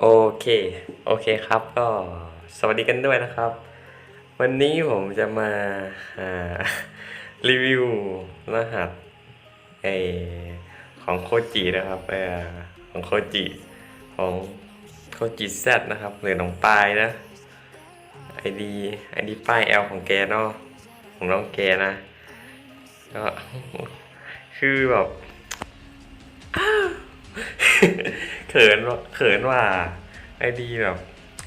โอเค โอเคครับ ก็สวัสดีกันด้วยนะครับ วันนี้ผมจะมาารีวิวรหัสไอของโคจินะครับอของโคจิของโคจิแซนะครับหรือน้องปายนะไอดีไอดีป้ายแอลของแกเนาะของน้องแกนะก็คือแบบ ขินว่าเขินว่าไอดีแบบ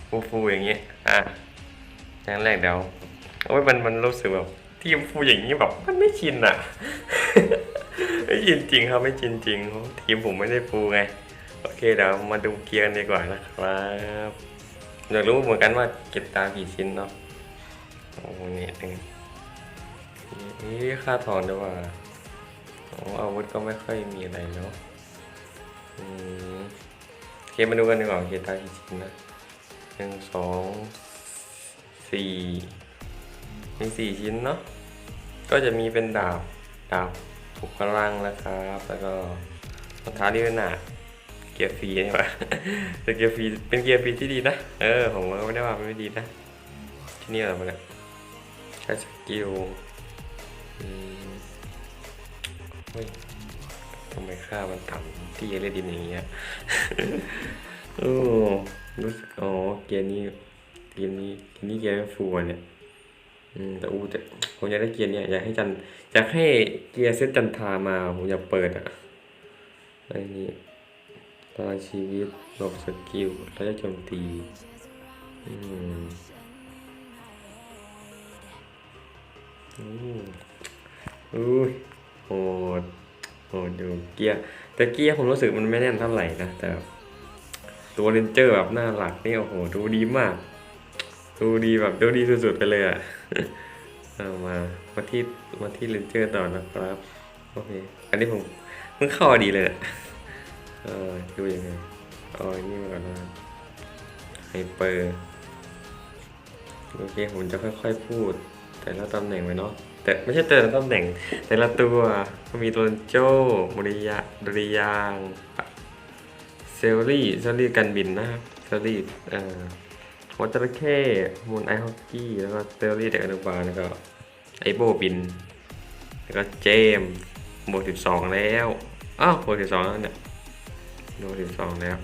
ฟูฟูๆอย่างเงี้ยอะอย่างแรกเดี๋ยวโอ้ยมันมันรู้สึกแบบทีมฟูอย่างนี้แบบมันไม่ชินอะ ไม่ชินจริงครับไม่ชินจริงทีมผมไม่ได้ฟูไง โอเคเดี๋ยวมาดูเกียร์กันดีกว่านะครับอยากรู้เหมือนกันว่าเก็บตากี่ชิ้นเนาะโอ้โหนี่หนึ่งนี่ค่าทองด้วยว่าโอ้อาวุธก็ไม่ค่อยมีอะไรเนาะอืม เคมาดูกันดีกว่าเกียร์ตากี่ชิ้นนะหนึ่งสองสี่มีสี่ชิ้นเนาะก็จะมีเป็นดาบดาบถูกพลังนะครับ แล้วก็รองเท้าลิวนาเกียร์ฟรีนี่หว่าแต่เกียร์ฟรีเป็นเกียร์ฟรีที่ดีนะ เออผมก็ไม่ได้ว่ามันไม่ดีนะ ที่นี่อะไรมาเนี่ยใช้สกิลอืมเฮ้ยำไมค่ามันต่ำที่เอเลดินอย่างเงี้ยโอ้รู้สึกอ๋อเกียร์นี้เกียร์นี้เกียร์นี้เกียร์ไม่ฟูอะเนี่ยอืมแต่อู้แต่ผมอยากได้เกียร์เนี่ยอยากให้จันอยากให้เกียร์เซตจันทรามาผมอยากเปิดอะไอ้นี่พลังชีวิตหลบสกิลระยะโจมตีอืมอู้อู้ยโหด โอ้ดูเกียร์แต่เกียร์ผมรู้สึกมันไม่แน่นเท่าไหร่นะแต่ตัวเรนเจอร์แบบหน้าหลักนี่โอ้โหดูดีมาก ดูดีแบบดูดีสุดๆไปเลยอะเอามามาที่มาที่เรนเจอร์ต่อนะครับโอเคอันนี้ผมเพิ่งเข้าดีเลยอะเออดูยังไงเอาอันนี้มาก่อนนะไฮเปอร์โอเคผมจะค่อยๆพูด แต่ละตำแหน่งไว้เนาะแต่ไม่ใช่แต่ละตำแหน่ง แต่ละตัวก็มีตัวโจมริยะดริยางเซลลี่เซลลี่กันบินนะครับเซลลี่เอ่อหัวจระเข้มูลไอฮอกกี้แล้วก็เซลลี่เด็กอนุบาลแล้วก็ไอโบบิน แล้วก็เจมส์บวกสิบสองแล้วอ้าวบวกสิบสองแล้วเนี่ยบวกสิบสองแล้ว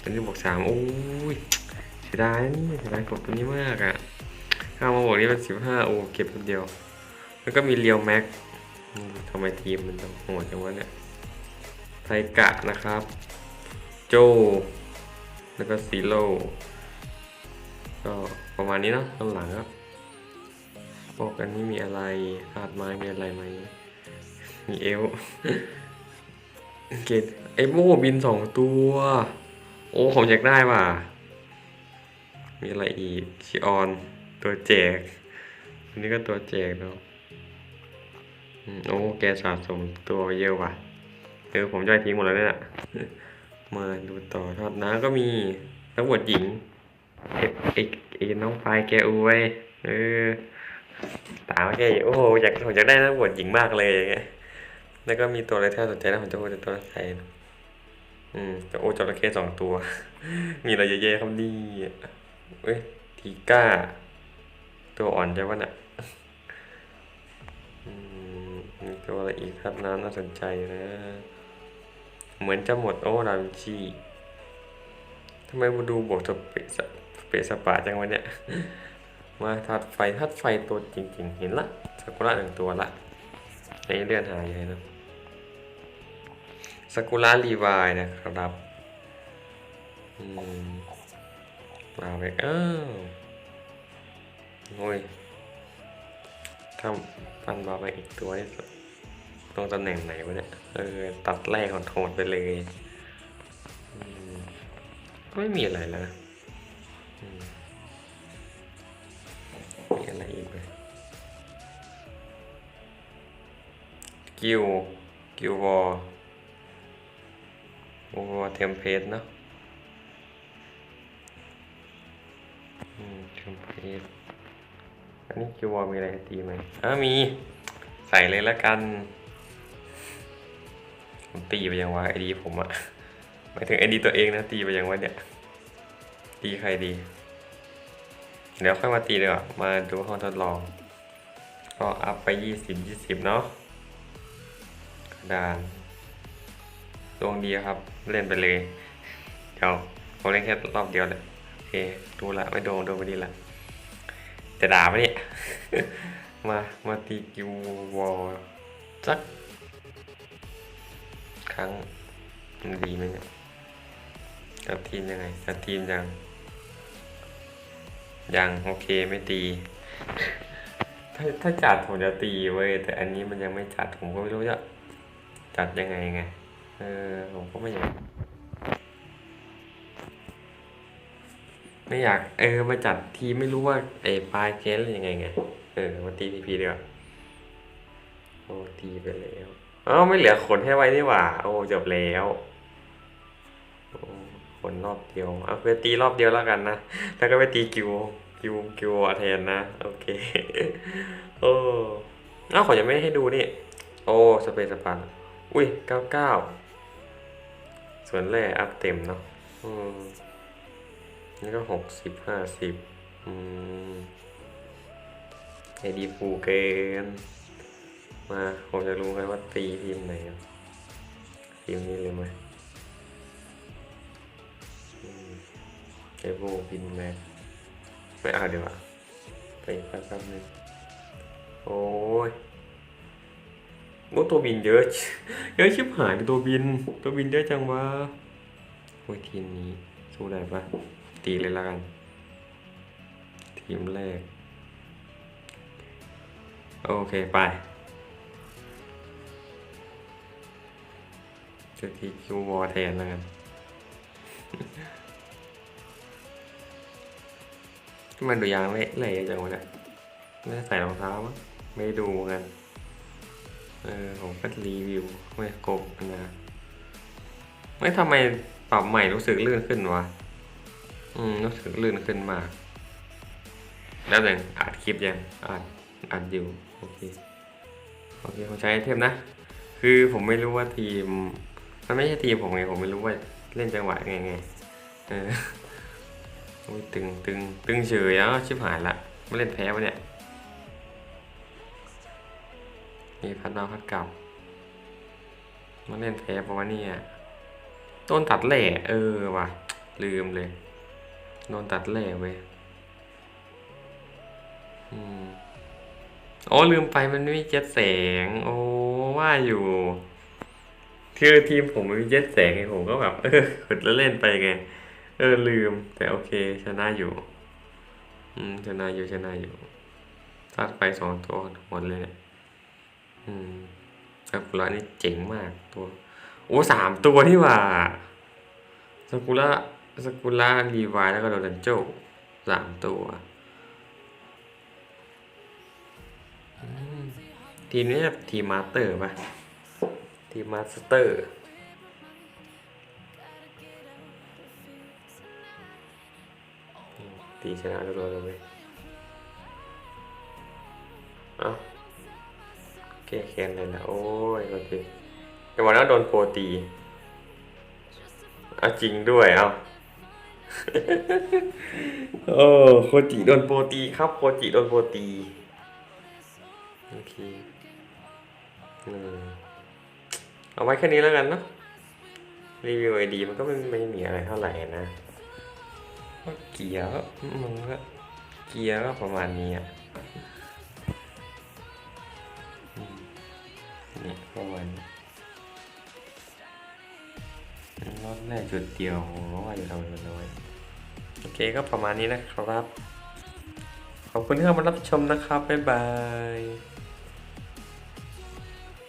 ตอนนี้บวกสามโอ้ยเสียดายนี่เสียดายกดตัวนี้มากอะ ข้าวมาบวกนี้เป็นสิบห้าโอ้เก็บคนเดียว แล้วก็มีเรียวแม็กทำไมทีมมันโหดจังวะเนี่ยไทกะนะครับ โจ แล้วก็ซีโร่ก็ประมาณนี้เนาะข้างหลังครับบอกกันนี้มีอะไรอาดไม้มีอะไรไหมมีเอลเกตไอโมบินสองตัว โอ้ผมอยากได้ว่ะมีอะไรอีกชิออน ตัวแจก อันนี้ก็ตัวแจกเนาะโอ้ แกสะสมตัวเยอะว่ะเออผมจะไปทิ้งหมดแล้วเนี่ย มาดูต่อทอดน้ำก็มีนักบวชหญิงเอกเอกเอกน้องปลายแกอวยเออตามแกอยู่โอ้โหอยากผมอยากได้นักบวชหญิงมากเลยอย่างเงี้ยแล้วก็มีตัวอะไรที่น่าสนใจนะผมจะพูดตัวอะไรนะอืมแต่โอ้จระเข้สองตัว มีอะไรเยอะแยะครับนี่เอ้ยทีก้า ตัวอ่อนใช่ปะน่ะอืมมีตัวอะไรอีกครับน้ำน่าสนใจนะ เหมือนจะหมดโอ้ดาวินชีทำไมมาดูบวกสเปสเปสปาจังวะเนี่ย มาทัดไฟทัดไฟตัวจริง ๆ เห็นละสกุระหนึ่งตัวละในเลื่อนหายเลยนะสกุระรีวายนะครับอืมลาไปอ้าว โอ้ยถ้าฟันบาไปอีกตัวนี่ตรงตำแหน่งไหนวะเนี่ย เออ ตัดแรกของโทนไปเลยก็ไม่มีอะไรแล้วนะมีอะไรอีกไหมกิวกิววอลวอลเทมเพลตเนาะอืมเทมเพลต อันนี้คิววอลมีอะไรให้ตีไหมอ้ามี ใส่เลยละกัน ผมตีไปยังวะไอดีผมอะไปมายถึงไอดีตัวเองนะตีไปยังวะเนี่ย ตีใครดี เดี๋ยวค่อยมาตีเลยอะมาดูห้องทดลอง ก็อัพไปยี่สิบยี่สิบเนาะกระดานดวงดีครับ เล่นไปเลย เดี๋ยวผมเล่นแค่รอบเดียวเลยโอเค ดูละไม่โดนโดนไปดีละ จะด่าปะเนี่ย มา มาตีกิววอลสัก ครั้งมันดีไหมเนี่ยกับทีมยังไงกับทีมยัง ยัง โอเคไม่ตี ถ้าถ้าจัดผมจะตีเว้ย แต่อันนี้มันยังไม่จัดผมก็ไม่รู้จะจัดยังไงไง เออ ผมก็ไม่อยาก ไม่อยากเออมาจัดทีไม่รู้ว่าไอ้ปลายเคสเป็นยังไงไง เออมาตีทีพีดีกว่าโอ้ตีไปแล้วอ้าวไม่เหลือขนให้ไว้นี่หว่า โอ้จบแล้วโอ้ขนรอบเดียวเอาไปตีรอบเดียวแล้วกันนะแล้วก็ไปตีกิวกิวกิวแทนนะโอเคโอ้เอ้าขอยังไม่ให้ดูนี่ โอ้สเปซสปันอุ้ยเก้าเก้าส่วนแรกอัพเต็มเนาะอืม นี่ก็หกสิบห้าสิบอืมไอดีฟูเกิน มาผมจะรู้ไหมว่าตีทีมไหนอะทีมนี้เลยไหมอืมไอโบบินแม็กไม่เอาเดี๋ยวอะไปกแป๊บนึงโอ้ยโอ้ตัวบินเยอะเยอะชิบหายตัวบิน ตัวบินเยอะจังวะโอ้ยทีมนี้ สู้ได้ปะตีเลยละกัน ทีมแรก โอเคไปจะทีคิววอแทนแล้วกันมันดูยางไม่เลยจังวะเนี่ยไม่ได้ใส่รองเท้ามั้งไม่ดูกัน เออผมก็รีวิวไม่กบนะ ไม่ทำไม ปรับใหม่รู้สึกลื่นขึ้นวะอืมรู้สึกลื่นขึ้นมาก แล้วแต่งอัดคลิปยังอัดอัดอยู่โอเคโอเคผมใช้ไอเทมนะ คือผมไม่รู้ว่าทีม มันไม่ใช่ทีมผมไงผมไม่รู้ว่าเล่นจังหวะไงไงเออตึงตึงตึงเฉยแล้วชิบหายละไม่เล่นแพ้ปะเนี่ยมีพัดมาพัดกลับมาเล่นแพ้ปะวะเนี่ย ต้นตัดแหล่เออว่ะ ลืมเลยโดนตัดแหล่เว้ยอืมอ๋อลืมไปมันไม่มีเจ็ดแสง โอ้ว่าอยู่คือทีมผมมันมีเจ็ดแสงไงผมก็แบบ เออขุดแล้วเล่นไปไง เออลืม แต่โอเค ชนะอยู่ อืมชนะอยู่ชนะอยู่ซัดไปสองตัวหมดเลยเนี่ยอืมซากุระนี่เจ๋งมากตัว โอ้สามตัวที่ว่าซากุระซากุระรีวายแล้วก็โดนันโจสามตัว ทีมนี้ทีมมาสเตอร์ปะทีมมาสเตอร์ตีชนะรัวๆเลยเว้ยเอ้าแก้แค้นเลยนะโอ้ยโอเคแต่วันนั้นโดนโปรตีเอาจริงด้วยเอาโอ้โคจิโดนโปรตีครับโคจิโดนโปรตีโอเคเอาไว้แค่นี้แล้วกันเนาะรีวิวไอดีมันก็ไม่ไม่มีอะไรเท่าไหร่นะเกียร์มันก็เกียร์ก็ประมาณนี้อะนี่ประมาณนี้ อดแน่จุดเดียวว่าจะทำอยเรน้อยโอเคก็ประมาณนี้นะครับ ขอบคุณที่เข้ามารับชมนะครับ บ๊ายบาย